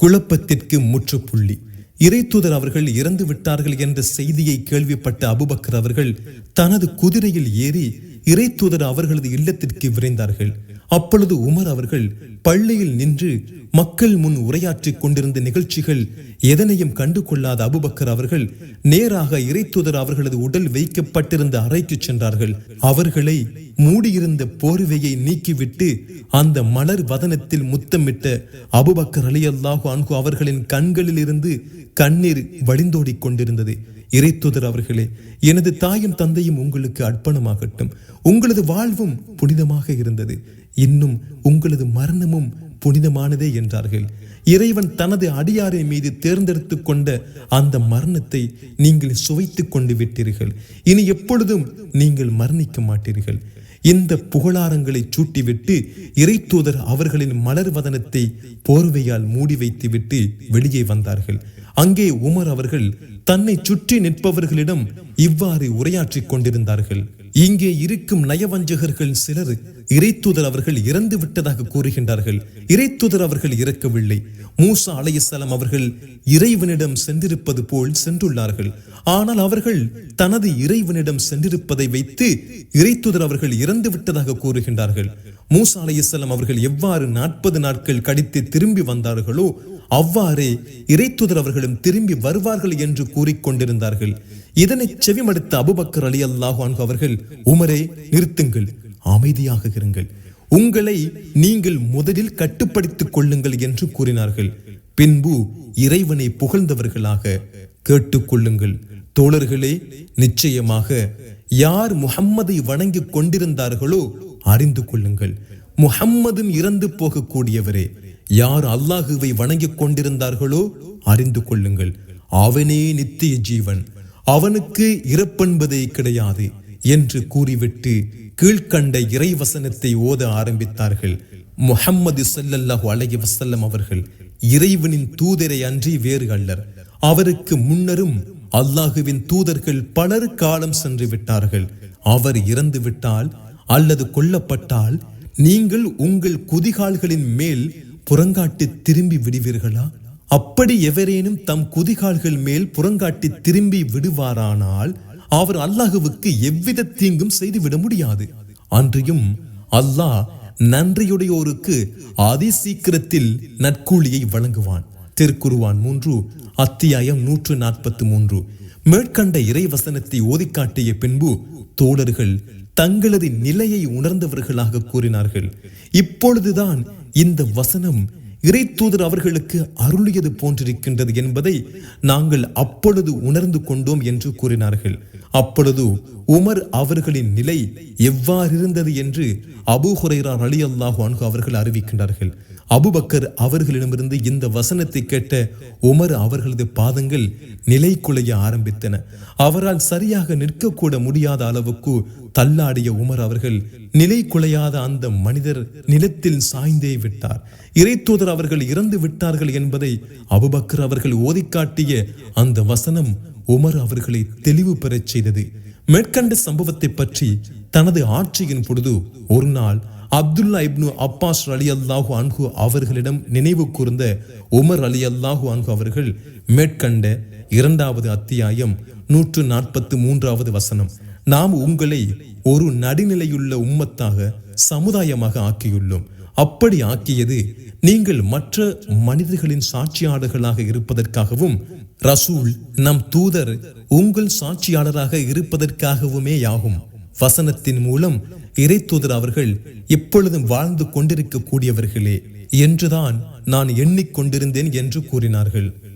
குழப்பத்திற்கு முற்றுப்புள்ளி. இறைத்தூதர் அவர்கள் இறந்து விட்டார்கள் என்ற செய்தியை கேள்விப்பட்ட அபுபக்கர் அவர்கள் தனது குதிரையில் ஏறி இறைத்தூதர் அவர்களது இல்லத்திற்கு விரைந்தார்கள். அப்பொழுது உமர் அவர்கள் பள்ளியில் நின்று மக்கள் முன் உரையாற்றிக் கொண்டிருந்த நிகழ்ச்சிகள் எதனையும் கண்டு கொள்ளாத அபுபக்கர் அவர்கள் நேராக இறைத்துதர் அவர்களது உடல் வைக்கப்பட்டிருந்த அறைக்கு சென்றார்கள். அவர்களை மூடியிருந்த போர்வையை நீக்கிவிட்டு அந்த மலர் வதனத்தில் முத்தமிட்ட அபுபக்கர் அலி அல்லாஹு அன்கு அவர்களின் கண்களில் இருந்து கண்ணீர் வழிந்தோடிக் கொண்டிருந்தது. இறைத்துதர் அவர்களே எனது தாயும் தந்தையும் உங்களுக்கு அர்ப்பணமாகட்டும். உங்களது வாழ்வும் புனிதமாக இருந்தது. இன்னும் உங்களது மரணமும் புனிதமானதே என்றார்கள். இறைவன் தனது அடியாரை மீது தேர்ந்தெடுத்து கொண்ட அந்த மரணத்தை நீங்கள் சுவைத்து கொண்டு விட்டீர்கள். இனி எப்பொழுதும் நீங்கள் மரணிக்க மாட்டீர்கள். இந்த புகழாரங்களை சூட்டிவிட்டு இறைத்தூதர் அவர்களின் மலர் வதனத்தை போர்வையால் மூடி வைத்துவிட்டு வெளியே வந்தார்கள். அங்கே உமர் அவர்கள் தன்னை சுற்றி நிற்பவர்களிடம் இவ்வாறு உரையாற்றிக் கொண்டிருந்தார்கள். இங்கே இருக்கும் நயவஞ்சகர்கள் சிலர் இறைத்துதர் அவர்கள் இறந்து விட்டதாக கூறுகின்றார்கள். இறைத்துதர் அவர்கள் இறக்கவில்லை. மூசா அலையசலம் அவர்கள் இறைவனிடம் சென்றிருப்பது போல் சென்றுள்ளார்கள். ஆனால் அவர்கள் தனது இறைவனிடம் சென்றிருப்பதை வைத்து இறைத்துதர் அவர்கள் இறந்து விட்டதாக கூறுகின்றார்கள். மூசா அலையசலம் அவர்கள் எவ்வாறு நாற்பது நாட்கள் கடித்து திரும்பி வந்தார்களோ அவ்வாறே இறைத்துதர் அவர்களும் திரும்பி வருவார்கள் என்று கூறிக்கொண்டிருந்தார்கள். இதனை செவிமடுத்த அபுபக்கர் அலி அல்லாஹான் அவர்கள் உமரே நிறுத்துங்கள் அமைதியாக இருங்கள். உங்களை நீங்கள் முதலில் கட்டுப்படுத்திக் கொள்ளுங்கள் என்று கூறினார்கள். பின்பு இறைவனை புகழ்ந்தவர்களாக கேட்டுக்கொள்ளுங்கள் தோழர்களே நிச்சயமாக யார் முஹம்மதை வணங்கிக் கொண்டிருந்தார்களோ அறிந்து கொள்ளுங்கள். முஹம்மதும் இறந்து போகக்கூடியவரே யார் அல்லாஹுவை வணங்கிக் கொண்டிருந்தார்களோ அறிந்து கொள்ளுங்கள். அவனே நித்திய ஜீவன். அவனுக்கு இறப்பென்பதே கிடையாது என்று கூறிவிட்டு கீழ்கண்ட இறைவசனத்தை ஓத ஆரம்பித்தார்கள். முஹம்மது சல்லல்லாஹு அலகி வசல்லம் அவர்கள் இறைவனின் தூதரை அன்றி வேறு அல்லர். அவருக்கு முன்னரும் அல்லாஹுவின் தூதர்கள் பலர் காலம் சென்று விட்டார்கள். அவர் இறந்து விட்டால் அல்லது கொல்லப்பட்டால் நீங்கள் உங்கள் குதிகால்களின் மேல் புறங்காட்டி திரும்பி விடுவீர்களா? அப்படி எவரேனும் தம் குதிகால்கள் மேல் புறங்காட்டி திரும்பி விடுவாரானால் அவர் அல்லாஹுவுக்கு எவ்வித தீங்கும் செய்துவிட முடியாது. அன்றியும் அல்லாஹ் நன்றியுடையோருக்கு அதி சீக்கிரத்தில் நற்கூலியை வழங்குவான். திருக்குருவான் மூன்று அத்தியாயம் நூற்று நாற்பத்தி மூன்று. மேற்கண்ட இறைவசனத்தை ஓதிக்காட்டிய பின்பு தோழர்கள் தங்களது நிலையை உணர்ந்தவர்களாக கூறினார்கள். இப்பொழுதுதான் இந்த வசனம் இறைத்தூதர் அவர்களுக்கு அருளியது போன்றிருக்கின்றது என்பதை நாங்கள் அப்பொழுது உணர்ந்து கொண்டோம் என்று கூறினார்கள். அப்பொழுது உமர் அவர்களின் நிலை எவ்வாறு இருந்தது என்று அபு ஹுரைரா அலி அல்லாஹு அன்கு அவர்கள் அறிவிக்கின்றார்கள். அபுபக்கர் அவர்களிடமிருந்து இந்த வசனத்தை கேட்ட உமர் அவர்களது பாதங்கள் நிலை குலைய ஆரம்பித்தன. அவரால் சரியாக நிற்கக்கூட முடியாத அளவுக்கு தள்ளாடிய உமர் அவர்கள் நிலை குலையாத அந்த மனிதர் நிலத்தில் சாய்ந்தே விட்டார். இறைத்தூதர் அவர்கள் இறந்து விட்டார்கள் என்பதை அபுபக்கர் அவர்கள் ஓதிக்காட்டிய அந்த வசனம் உமர் அவர்களை தெளிவு பெறச் செய்தது. மேற்கண்ட சம்பவத்தை பற்றி தனது ஆட்சியின் பொழுது ஒரு நாள் அப்துல்லா இப்னு அப்பாஸ் அலி அல்லாஹு அன்ஹு அவர்களிடம் நினைவு கூர்ந்த உமர் அலி அல்லாஹு அன்ஹு அவர்கள் மேற்கண்ட இரண்டாவது அத்தியாயம் நூற்று நாற்பத்து மூன்றாவது வசனம். நாம் உங்களை ஒரு நடுநிலையுள்ள உம்மத்தாக சமுதாயமாக ஆக்கியுள்ளோம். அப்படி ஆக்கியது நீங்கள் மற்ற மனிதர்களின் சாட்சியாளர்களாக இருப்பதற்காகவும் ரசூல் நம் தூதர் உங்கள் சாட்சியாளராக இருப்பதற்காகவுமே ஆகும் வசனத்தின் மூலம் இறைத்தூதர் அவர்கள் எப்பொழுதும் வாழ்ந்து கொண்டிருக்க கூடியவர்களே என்றுதான் நான் எண்ணிக்கொண்டிருந்தேன் என்று கூறினார்கள்.